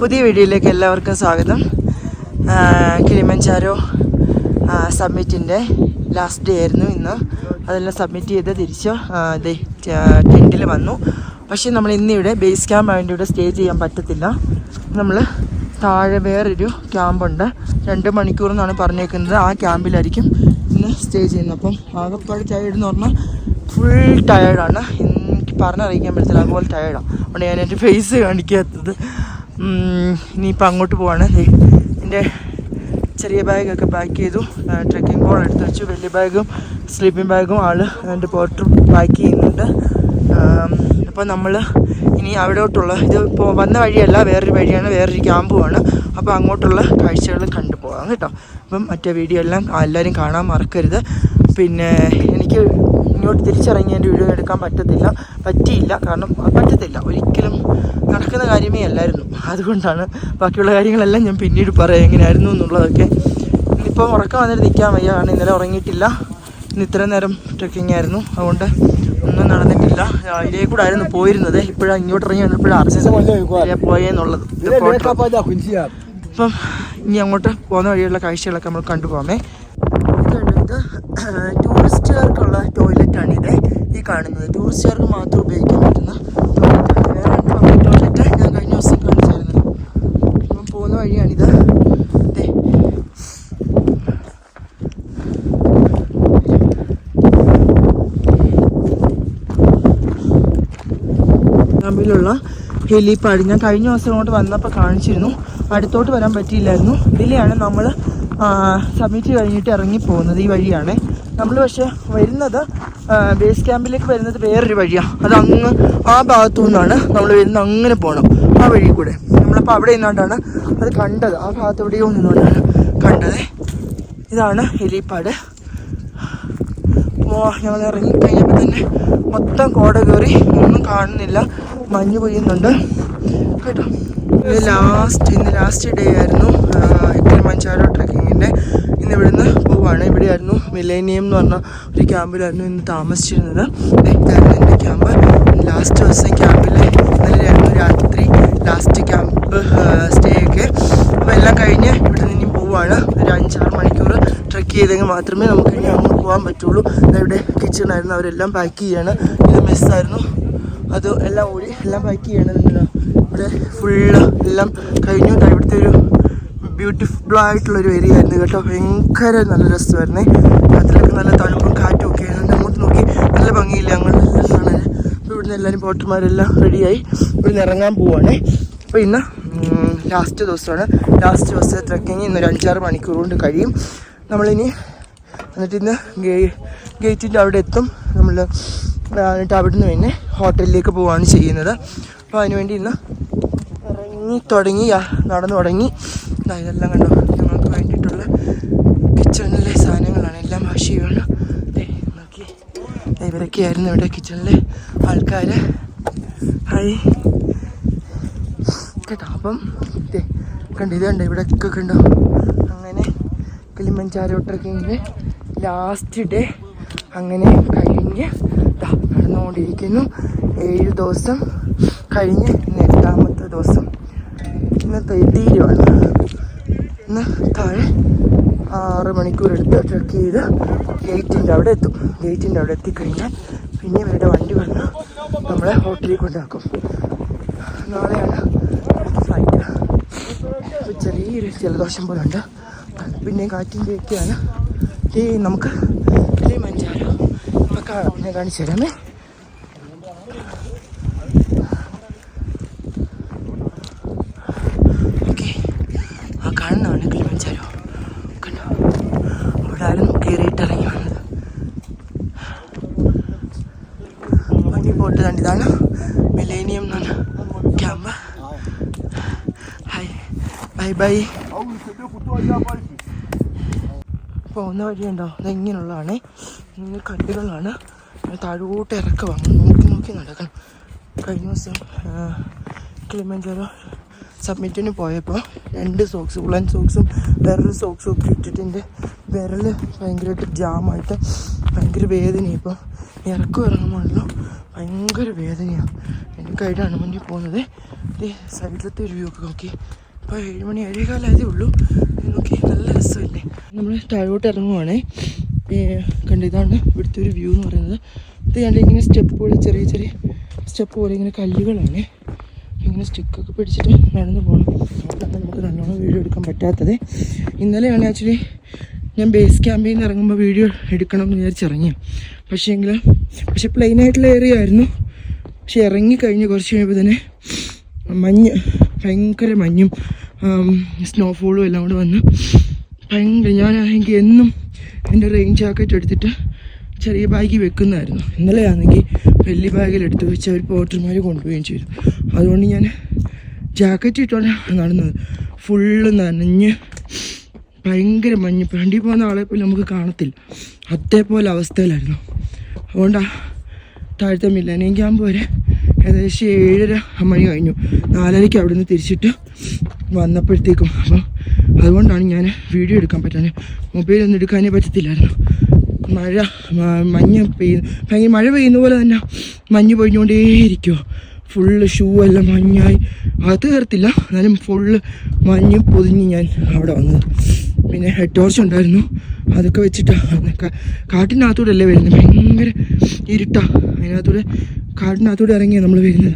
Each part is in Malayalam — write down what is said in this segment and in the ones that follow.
പുതിയ വീഡിയോയിലേക്ക് എല്ലാവർക്കും സ്വാഗതം. കിളിമഞ്ചാരോ സബ്മിറ്റിന്റെ ലാസ്റ്റ് ഡേ ആയിരുന്നു ഇന്ന്. അതെല്ലാം സബ്മിറ്റ് ചെയ്ത് തിരിച്ച് ടെന്റിൽ വന്നു. പക്ഷേ നമ്മൾ ഇന്നിവിടെ ബേസ് ക്യാമ്പ് അതിന്റെ ഇവിടെ സ്റ്റേ ചെയ്യാൻ പറ്റത്തില്ല. നമ്മൾ താഴെ വേറൊരു ക്യാമ്പുണ്ട് രണ്ട് മണിക്കൂർ എന്നാണ് പറഞ്ഞേക്കുന്നത്. ആ ക്യാമ്പിലായിരിക്കും ഇന്ന് സ്റ്റേ ചെയ്യുന്നത്. അപ്പം ആകെപ്പാട് ടയേർഡ് എന്ന് പറഞ്ഞാൽ ഫുൾ ടയേർഡാണ് എനിക്ക് പറഞ്ഞറിയിക്കാൻ പറ്റത്തില്ല. അതുപോലെ ടയേർഡാണ് അതുകൊണ്ട് ഞാൻ എന്റെ ഫേസ് കാണിക്കാത്തത്. ഇനിയിപ്പോൾ അങ്ങോട്ട് പോവാണ്. എന്റെ ചെറിയ ബാഗൊക്കെ പാക്ക് ചെയ്തു. ട്രക്കിംഗ് ബോൾ എടുത്ത് വെച്ചു. വലിയ ബാഗും സ്ലീപ്പിംഗ് ബാഗും ആൾ എന്റെ പോർട്ടർ പാക്ക് ചെയ്യുന്നുണ്ട്. അപ്പോൾ നമ്മൾ ഇനി അവിടോട്ടുള്ള ഇത് ഇപ്പോൾ വന്ന വഴിയല്ല വേറൊരു വഴിയാണ് വേറൊരു ക്യാമ്പുമാണ് അപ്പോൾ അങ്ങോട്ടുള്ള കാഴ്ചകൾ കണ്ടു പോകാം കേട്ടോ. അപ്പം മറ്റേ വീഡിയോ എല്ലാം എല്ലാവരും കാണാൻ മറക്കരുത്. പിന്നെ എനിക്ക് ഇങ്ങോട്ട് തിരിച്ചിറങ്ങി എന്റെ വീഡിയോ എടുക്കാൻ പറ്റത്തില്ല. പറ്റിയില്ല. കാരണം പറ്റത്തില്ല. ഒരിക്കലും അല്ലായിരുന്നു അതുകൊണ്ടാണ് ബാക്കിയുള്ള കാര്യങ്ങളെല്ലാം ഞാൻ പിന്നീട് പറയാം എങ്ങനെയായിരുന്നു എന്നുള്ളതൊക്കെ. ഇന്നിപ്പം ഉറക്കം വന്നിട്ട് നിൽക്കാൻ വയ്യ കാരണം ഇന്നലെ ഉറങ്ങിയിട്ടില്ല. ഇന്ന് ഇത്രയും നേരം ട്രക്കിംഗ് ആയിരുന്നു. അതുകൊണ്ട് ഒന്നും നടന്നിട്ടില്ല. രാവിലെ കൂടെ ആയിരുന്നു പോയിരുന്നത്. ഇപ്പോഴാണ് ഇങ്ങോട്ട് ഇറങ്ങി വന്നപ്പോഴാണ് അറിഞ്ഞത് പോയെന്നുള്ളത് ഇപ്പം ഇനി അങ്ങോട്ട് പോകുന്ന വഴിയുള്ള കാഴ്ചകളൊക്കെ നമ്മൾ കണ്ടുപോകാമേ ഇത് ടൂറിസ്റ്റുകാർക്കുള്ള ഇത് ഈ കാണുന്നത്. ടൂറിസ്റ്റുകാർക്ക് മാത്രം ഉപയോഗിക്കാൻ പറ്റുന്ന ടോയ്ലറ്റാണ് വേറെ രണ്ട് പബ്ലിക് ടോയ്ലറ്റ് ഞാൻ കഴിഞ്ഞ ദിവസം കാണിച്ചായിരുന്നു അപ്പം പോകുന്ന വഴിയാണിത്. തമ്മിലുള്ള ഹെലിപ്പാഡ് ഞാൻ കഴിഞ്ഞ ദിവസം ഇങ്ങോട്ട് വന്നപ്പോൾ കാണിച്ചിരുന്നു. അടുത്തോട്ട് വരാൻ പറ്റിയില്ലായിരുന്നു. ഇതിലെയാണ് നമ്മൾ സബ്മിറ്റ് കഴിഞ്ഞിട്ട് ഇറങ്ങി പോകുന്നത് ഈ വഴിയാണ്. നമ്മൾ പക്ഷേ വരുന്നത് ബേസ് ക്യാമ്പിലേക്ക് വരുന്നത് വേറൊരു വഴിയാണ് അത് അങ്ങ് ആ ഭാഗത്തു നിന്നാണ് നമ്മൾ വരുന്നത്. അങ്ങനെ പോകണം ആ വഴി കൂടെ. നമ്മളപ്പോൾ അവിടെ നിന്നുകൊണ്ടാണ് അത് കണ്ടത് ആ ഭാഗത്തോടെ നിന്നുകൊണ്ടാണ് കണ്ടത്. ഇതാണ് എലിപ്പാട്. ഞങ്ങൾ ഇറങ്ങി കഴിഞ്ഞപ്പോൾ തന്നെ മൊത്തം കോട കയറി. ഒന്നും കാണുന്നില്ല മഞ്ഞ് പെയ്യുന്നുണ്ട്. കേട്ടോ? ഇത് ലാസ്റ്റ് ഇന്ന് ലാസ്റ്റ് ഡേ ആയിരുന്നു. കിളിമഞ്ചാരോ ട്രക്കിങ്ങിന്റെ ഇന്ന് ഇവിടുന്ന് പോവാണ്. ഇവിടെയായിരുന്നു മിലേനിയം എന്ന് പറഞ്ഞ ഒരു ക്യാമ്പിലായിരുന്നു ഇന്ന് താമസിച്ചിരുന്നത്. ഇതായിരുന്നു എന്റെ ക്യാമ്പ്. ലാസ്റ്റ് ദിവസം ക്യാമ്പിൽ ഇന്നലെയായിരുന്നു രാത്രി ലാസ്റ്റ് ക്യാമ്പ് സ്റ്റേ ഒക്കെ. എല്ലാം കഴിഞ്ഞ് ഇവിടെ നിന്ന് പോവുകയാണ് ഒരു അഞ്ചാറ് മണിക്കൂർ ട്രക്ക് ചെയ്തെങ്കിൽ മാത്രമേ നമുക്ക് ഇനി അങ്ങ് പോകാൻ പറ്റുള്ളൂ. ഇവിടെ കിച്ചൺ ആയിരുന്നു. അവരെല്ലാം പാക്ക് ചെയ്യാണ്. ഇത് മെസ്സായിരുന്നു അത് എല്ലാം ഓടി എല്ലാം പാക്ക് ചെയ്യണം. നിങ്ങൾ ഇവിടെ ഫുള്ള് എല്ലാം കഴിഞ്ഞു. ഇവിടുത്തെ ഒരു ബ്യൂട്ടിഫുൾ ആയിട്ടുള്ളൊരു ഏരിയ ആയിരുന്നു കേട്ടോ. ഭയങ്കര നല്ല രസമായിരുന്നേ. രാത്രിയൊക്കെ നല്ല തണുപ്പും കാറ്റും ഒക്കെ ആയിരുന്നു. അങ്ങോട്ട് നോക്കി നല്ല ഭംഗിയില്ല. അങ്ങോട്ട് നല്ല കാണാൻ അപ്പോൾ ഇവിടുന്ന് എല്ലാവരും പോട്ടർമാരെല്ലാം റെഡിയായി ഇവിടുന്ന് ഇറങ്ങാൻ പോവുകയാണ് അപ്പോൾ ഇന്ന് ലാസ്റ്റ് ദിവസമാണ്. ലാസ്റ്റ് ദിവസത്തെ ട്രക്കിങ് ഇന്നൊരു അഞ്ചാറ് മണിക്കൂർ കൊണ്ട് കഴിയും. നമ്മളിനി എന്നിട്ട് ഇന്ന് ഗേ ഗേറ്റിന്റെ അവിടെ എത്തും. നമ്മൾ എന്നിട്ട് അവിടുന്ന് പിന്നെ ഹോട്ടലിലേക്ക് പോവുകയാണ് ചെയ്യുന്നത്. അപ്പോൾ അതിനുവേണ്ടി ഇന്ന് ഇറങ്ങി തുടങ്ങി നടന്നു തുടങ്ങി. ഇതെല്ലാം കണ്ടോ? ഞങ്ങൾക്ക് വേണ്ടിയിട്ടുള്ള കിച്ചണിലെ സാധനങ്ങളാണ്. എല്ലാം ദേ നോക്കി. ഇവരൊക്കെയായിരുന്നു ഇവിടെ കിച്ചണിലെ ആൾക്കാർ ഹായ്. കേട്ടോ? അപ്പം കണ്ടോ ഇത് കണ്ടോ ഇവിടെ ഒക്കെ കണ്ടോ. അങ്ങനെ കിളിമഞ്ചാരോ ലാസ്റ്റ് ഡേ അങ്ങനെ കഴിഞ്ഞ് നടന്നുകൊണ്ടിരിക്കുന്നു. ഏഴ് ദിവസം കഴിഞ്ഞ് ഇന്ന് എട്ടാമത്തെ ദിവസം. ഇന്നത്തെ തീരുവാണ്. ഇന്ന് താഴെ ആറ് മണിക്കൂർ എടുത്ത് ട്രക്ക് ചെയ്ത് ഗേറ്റിന്റെ അവിടെ എത്തും. ഗേറ്റിന്റെ അവിടെ എത്തിക്കഴിഞ്ഞാൽ പിന്നെ ഇവരുടെ വണ്ടി വന്ന് നമ്മളെ ഹോട്ടലിൽ കൊണ്ടാക്കും. നാളെയാണ് ചെറിയൊരു ജലദോഷം പോലെ ഉണ്ട് പിന്നെ കാറ്റിന്റെ ഒക്കെയാണ് ഈ നമുക്ക് വലിയ മഞ്ചാരോ ഇപ്പം കാണിച്ചു തരാമേ ഓക്കെ ആ കാണുന്നതാണ് കിളിമഞ്ചാരോ കണ്ടോ അവിടെ ആയിരുന്നു കയറിയിട്ട് ഇറങ്ങി വന്നത് വണ്ടി പോട്ട് കണ്ട് ഇതാണ് മിലേനിയം എന്നാണ് ക്യാമ്പ് ഹായ് ബൈ. പോകുന്ന വഴിയുണ്ടോ അതെങ്ങനെയുള്ളതാണ് ഇങ്ങനെ കല്ലുകളാണ്. താഴോട്ട് ഇറക്കമാണ് നോക്കി നോക്കി നടക്കണം. കഴിഞ്ഞ ദിവസം കിളിമഞ്ചാരോ സബ്മിറ്റിന് പോയപ്പോൾ രണ്ട് സോക്സ് ഉള്ളൻ സോക്സും വേറൊരു സോക്സും ഒക്കെ ഇട്ടിട്ട് എന്റെ വിരൽ ഭയങ്കരമായിട്ട് ജാമായിട്ട് ഭയങ്കര വേദനയാണ് ഇപ്പോൾ ഇറക്കം ഇറങ്ങുമ്പോഴല്ലോ ഭയങ്കര വേദനയാണ് എനിക്കായിട്ടാണ് മുന്നിൽ പോകുന്നത്. ഇത് സൈഡിലത്തെ ഒരു വ്യൂ ഒക്കെ നോക്കി. ഇപ്പോൾ ഏഴ് മണി ഏഴേകാലായതേ ഉള്ളൂ. നോക്കി നല്ല രസമല്ലേ? നമ്മൾ താഴോട്ട് ഇറങ്ങുവാണേ. കണ്ട ഇതാണ് ഇവിടുത്തെ ഒരു വ്യൂ എന്ന് പറയുന്നത്. ഇത് കണ്ട ഇങ്ങനെ സ്റ്റെപ്പുകൾ ചെറിയ ചെറിയ സ്റ്റെപ്പ് പോലെ ഇങ്ങനെ കല്ലുകളാണ്. ഇങ്ങനെ സ്റ്റിക്കൊക്കെ പിടിച്ചിട്ട് നടന്നു പോകണം നമുക്ക് നല്ലോണം വീഡിയോ എടുക്കാൻ പറ്റാത്തത്. ഇന്നലെയാണ് ആക്ച്വലി ഞാൻ ബേസ് ക്യാമ്പിൽ നിന്ന് ഇറങ്ങുമ്പോൾ വീഡിയോ എടുക്കണം എന്ന് വിചാരിച്ചിറങ്ങി പക്ഷേ എങ്കിൽ പക്ഷേ പ്ലെയിനായിട്ടുള്ള ഏറിയ ആയിരുന്നു. പക്ഷെ ഇറങ്ങി ഇറങ്ങിക്കഴിഞ്ഞ് കുറച്ച് കഴിയുമ്പോൾ തന്നെ മഞ്ഞ് ഭയങ്കര മഞ്ഞും സ്നോഫോളും എല്ലാം കൂടെ വന്ന്. ഭയങ്കര ഞാൻ എനിക്ക് എന്നും എന്റെ റെയിൻ ജാക്കറ്റ് എടുത്തിട്ട് ചെറിയ ബാഗിൽ വെക്കുന്നതായിരുന്നു ഇന്നലെ ആണെങ്കിൽ വലിയ ബാഗിൽ എടുത്ത് വെച്ച് അവർ പോട്ടർമാർ കൊണ്ടുപോവുകയും ചെയ്തു. അതുകൊണ്ട് ഞാൻ ജാക്കറ്റ് ഇട്ടോണ്ട് നടന്നത്. ഫുള്ള് നനഞ്ഞ് ഭയങ്കര മഞ്ഞ്. വണ്ടി പോകുന്ന ആളെ പോലും നമുക്ക് കാണത്തില്ല. അതേപോലെ അവസ്ഥയിലായിരുന്നു. അതുകൊണ്ടാണ് താഴ്ത്തമില്ല എനിക്കാകുമ്പോൾ വരെ ഏകദേശം ഏഴര മണി കഴിഞ്ഞു. നാലരയ്ക്ക് അവിടെ നിന്ന് തിരിച്ചിട്ട് വന്നപ്പോഴത്തേക്കും അപ്പം അതുകൊണ്ടാണ് ഞാൻ വീഡിയോ എടുക്കാൻ പറ്റാൻ മൊബൈലൊന്നും എടുക്കാനേ പറ്റത്തില്ലായിരുന്നു. മഴ മഞ്ഞ് പെയ്യുന്നു ഭയങ്കര മഴ പെയ്യുന്ന പോലെ തന്നെ മഞ്ഞ് പൊഴിഞ്ഞുകൊണ്ടേയിരിക്കുമോ ഫുള്ള് ഷൂ എല്ലാം മഞ്ഞായി. അകത്ത് കയറത്തില്ല. എന്നാലും ഫുള്ള് മഞ്ഞ് പൊതിഞ്ഞ് ഞാൻ അവിടെ വന്നത്. പിന്നെ ഹെഡ് ടോർച്ച് ഉണ്ടായിരുന്നു. അതൊക്കെ വെച്ചിട്ടാണ് കാട്ടിനകത്തൂടെ അല്ലേ വരുന്നത്? ഭയങ്കര ഇരുട്ടാണ് അതിനകത്തൂടെ കാട്ടിനകത്തൂടെ ഇറങ്ങിയാണ് നമ്മൾ വരുന്നത്.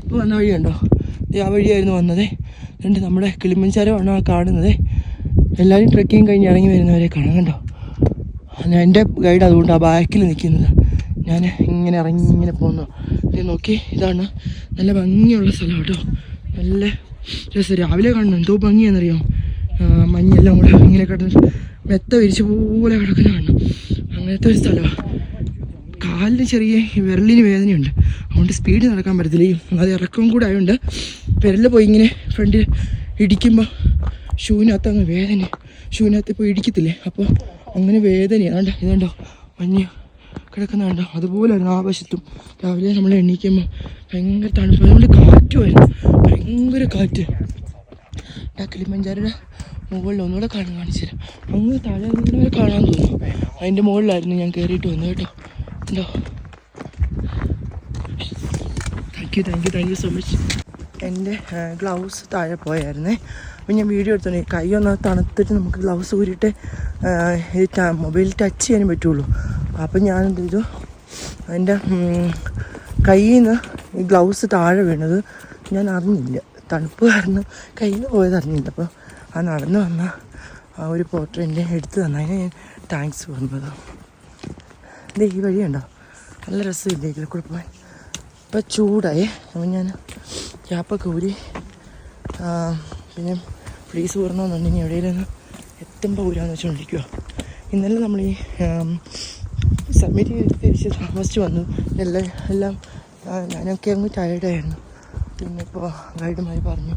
ഇപ്പോൾ വന്ന വഴിയുണ്ടോ ആ വഴിയായിരുന്നു വന്നത്. എന്നിട്ട് നമ്മുടെ കിളിമഞ്ചാരമാണ് ആ കാണുന്നത്? എല്ലാവരും ട്രക്കിങ് കഴിഞ്ഞ് ഇറങ്ങി വരുന്നവരെ കാണാം കണ്ടോ? എന്റെ ഗൈഡ് അതുകൊണ്ട് ആ ബാക്കിൽ നിൽക്കുന്നത്. ഞാൻ ഇങ്ങനെ ഇറങ്ങി ഇങ്ങനെ പോകുന്നു നോക്കി ഇതാണ് നല്ല ഭംഗിയുള്ള സ്ഥലം കേട്ടോ. നല്ല രസം. രാവിലെ കാണുന്നു എന്തോ ഭംഗിയാണെന്നറിയോ? മഞ്ഞെല്ലാം കൂടെ ഇങ്ങനെ കിടന്ന് മെത്ത വിരിച്ച് പോലെ കിടക്കുന്ന കാണണം. അങ്ങനത്തെ ഒരു സ്ഥലമാണ് കാലിന് ചെറിയ വിരലിന് വേദനയുണ്ട്. അതുകൊണ്ട് സ്പീഡ് നടക്കാൻ പറ്റത്തില്ല. ഈ അത് ഇറക്കവും കൂടെ ആയതുകൊണ്ട് വിരൽ പോയി ഇങ്ങനെ ഫ്രണ്ടിൽ ഇടിക്കുമ്പോൾ ഷൂവിനകത്ത് അങ്ങ് വേദന. ഷൂവിനകത്ത് ഇപ്പോൾ ഇടിക്കത്തില്ലേ? അപ്പോൾ അങ്ങനെ വേദനയാണ് ഇതുണ്ടോ മഞ്ഞ് കിടക്കുന്നുണ്ടോ അതുപോലായിരുന്നു ആ വശത്തും രാവിലെ നമ്മൾ എണീക്കുമ്പോൾ ഭയങ്കര തണുപ്പ്. അതുകൊണ്ട് കാറ്റുമായിരുന്നു ഭയങ്കര കാറ്റ്. ആ കിളിമഞ്ചാരുടെ മുകളിൽ ഒന്നുകൂടെ കാണാൻ കാണിച്ചു തരാം. അങ്ങ് താഴെ കാണാൻ തോന്നുന്നു അതിന്റെ മുകളിലായിരുന്നു ഞാൻ കയറിയിട്ട് വന്നത് കേട്ടോ. ഉണ്ടോ thank you thank you thank you so much എന്റെ ഗ്ലൗസ് താഴെ പോയായിരുന്നേ. അപ്പം ഞാൻ വീഡിയോ എടുത്തോണ്ട് കൈ ഒന്ന് തണുത്തിട്ട് നമുക്ക് ഗ്ലൗസ് ഊരിയിട്ട് മൊബൈൽ ടച്ച് ചെയ്യാനും പറ്റുള്ളൂ. അപ്പം ഞാൻ എന്ത് ചെയ്തു? എന്റെ കയ്യിൽ നിന്ന് ഈ ഗ്ലൗസ് താഴെ വീണത് ഞാൻ അറിഞ്ഞില്ല. തണുപ്പ് കാരണം കയ്യിൽ നിന്ന് പോയത് അറിഞ്ഞില്ല. അപ്പോൾ ആ നടന്നു വന്ന ആ ഒരു പോർട്ടർ എന്റെ എടുത്ത് തന്നതിന് ഞാൻ താങ്ക്സ് പറഞ്ഞത് ഇത് ഈ വഴിയുണ്ടോ നല്ല രസമില്ലേ ഇതിൽ കൂടെ പോകാൻ ഇപ്പം ചൂടായി. അപ്പം ഞാൻ ക്യാപ്പൊക്കെ ഊരി പിന്നെ ഫ്രീസ് ഊറണമെന്നുണ്ടെങ്കിൽ എവിടെയെങ്കിലും എത്തുമ്പോൾ ഊരാന്ന് വെച്ചുകൊണ്ടിരിക്കുക ഇന്നലെ നമ്മൾ ഈ സബ്മിറ്റ് ചെയ്ത് തിരിച്ച് താമസിച്ച് വന്നു. എല്ലാം എല്ലാം ഞാനൊക്കെ അങ്ങ് ടയർഡായിരുന്നു പിന്നെ ഇപ്പോൾ ഗൈഡുമായി പറഞ്ഞു.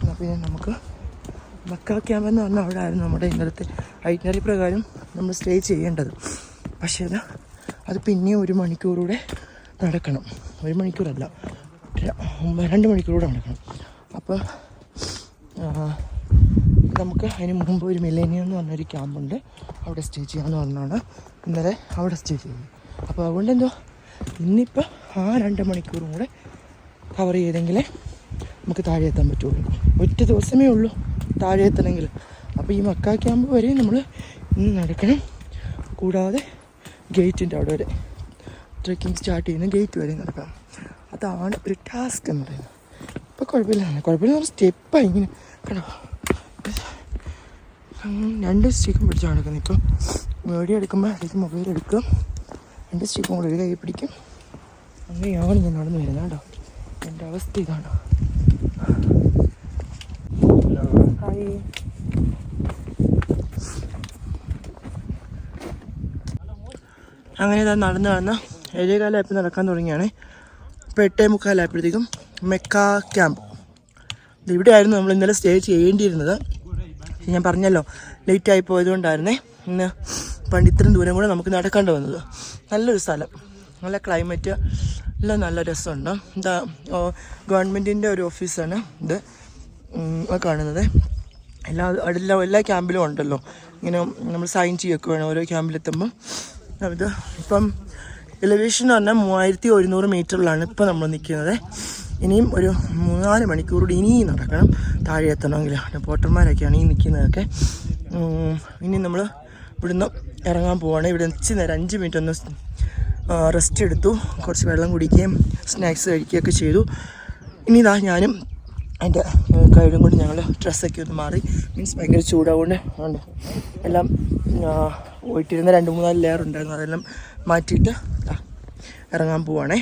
എന്നാൽ പിന്നെ നമുക്ക് മക്ക ക്യാമ്പെന്ന് പറഞ്ഞാൽ അവിടെ ആയിരുന്നു നമ്മുടെ ഇന്നലത്തെ ഐറ്റിനറി പ്രകാരം നമ്മൾ സ്റ്റേ ചെയ്യേണ്ടത്. പക്ഷേ അത് അത് പിന്നെയും ഒരു മണിക്കൂറൂടെ നടക്കണം. ഒരു മണിക്കൂറല്ല. രണ്ട് മണിക്കൂറൂടെ നടക്കണം. അപ്പോൾ നമുക്ക് അതിന് മുമ്പ് ഒരു മിലേനിയം എന്ന് പറഞ്ഞൊരു ക്യാമ്പുണ്ട് അവിടെ സ്റ്റേ ചെയ്യാമെന്ന് പറഞ്ഞാണ് ഇന്നലെ അവിടെ സ്റ്റേ ചെയ്യുന്നത് അപ്പോൾ അതുകൊണ്ട് എന്തോ ഇന്നിപ്പോൾ ആ രണ്ട് മണിക്കൂറും കൂടെ കവർ ചെയ്തെങ്കിലേ നമുക്ക് താഴെ എത്താൻ പറ്റുള്ളൂ. ഒറ്റ ദിവസമേ ഉള്ളൂ താഴെ എത്തണമെങ്കിൽ. അപ്പോൾ ഈ മക്ക ക്യാമ്പ് വരെ നമ്മൾ ഇന്ന് നടക്കണം. കൂടാതെ ഗേറ്റിന്റെ അവിടെ വരെ. ട്രക്കിങ് സ്റ്റാർട്ട് ചെയ്യുന്ന ഗേറ്റ് വരെ നടക്കാം അതാണ് ഒരു ടാസ്ക് എന്ന് പറയുന്നത്. ഇപ്പോൾ കുഴപ്പമില്ല. കുഴപ്പമില്ല സ്റ്റെപ്പായി ഇങ്ങനെ. കണ്ടോ? രണ്ട് സ്റ്റിക്കും പിടിച്ചാണ് നടക്കുന്നത് ഇപ്പം വീഡിയോ എടുക്കുമ്പോൾ അതിലേക്ക് മൊബൈൽ എടുക്കും. രണ്ട് സ്റ്റിക്കും കൂടെ ഒരു കൈ പിടിക്കും. അങ്ങനെയാണ് ഞാൻ നടന്നു വരുന്നത് കേട്ടോ. എന്റെ അവസ്ഥ ഇതാണ്. ഹായ് അങ്ങനെ ഇതാ നടന്ന് നടന്ന് ഏഴേകാലായപ്പോൾ നടക്കാൻ തുടങ്ങിയാണ്. ഇപ്പോൾ എട്ടേ മുക്കാലായപ്പോഴത്തേക്കും മെക്ക ക്യാമ്പ്. ഇവിടെയായിരുന്നു നമ്മൾ ഇന്നലെ സ്റ്റേ ചെയ്യേണ്ടിയിരുന്നത്. ഞാൻ പറഞ്ഞല്ലോ ലേറ്റ് ആയി പോയതുകൊണ്ടായിരുന്നേ ഇന്ന് പണ്ട് ഇത്രയും ദൂരം കൂടെ നമുക്ക് നടക്കേണ്ടി വന്നത് നല്ലൊരു സ്ഥലം. നല്ല ക്ലൈമറ്റ് എല്ലാം നല്ല രസമുണ്ട്. ഇതാ ഗവൺമെന്റിന്റെ ഒരു ഓഫീസാണ് ഇത്. കാണുന്നത്. എല്ലാ എല്ലാ എല്ലാ ക്യാമ്പിലും ഉണ്ടല്ലോ. ഇങ്ങനെ നമ്മൾ സൈൻ ചെയ്യൊക്കെ വേണം ഓരോ ക്യാമ്പിലെത്തുമ്പം. ഇത് ഇപ്പം എലിവേഷൻ എന്ന് പറഞ്ഞാൽ മൂവായിരത്തി ഒരുന്നൂറ് മീറ്ററിലാണ് ഇപ്പം നമ്മൾ നിൽക്കുന്നത്. ഇനിയും ഒരു മൂന്നാൽ മണിക്കൂറോട് ഇനിയും നടക്കണം. താഴെ എത്തണമെങ്കിൽ. പോട്ടർമാരൊക്കെയാണ് ഈ നിൽക്കുന്നതൊക്കെ. ഇനി നമ്മൾ ഇവിടുന്ന് ഇറങ്ങാൻ പോവാണ്. ഇവിടെ ഇച്ചിരി നേരം അഞ്ച് മിനിറ്റ് ഒന്ന് റെസ്റ്റ് എടുത്തു. കുറച്ച് വെള്ളം കുടിക്കുകയും സ്നാക്സ് കഴിക്കുകയൊക്കെ ചെയ്തു. ഇനി ഇതാ ഞാനും എന്റെ കഴിവും കൊണ്ട് ഞങ്ങൾ ഡ്രസ്സൊക്കെ ഒന്ന് മാറി. മീൻസ് ഭയങ്കര ചൂടാവുകൊണ്ട് എല്ലാം പോയിട്ടിരുന്ന രണ്ട് മൂന്നാൽ ലെയർ ഉണ്ടായിരുന്നു. അതെല്ലാം മാറ്റിയിട്ട് ഇറങ്ങാൻ പോവാണേ.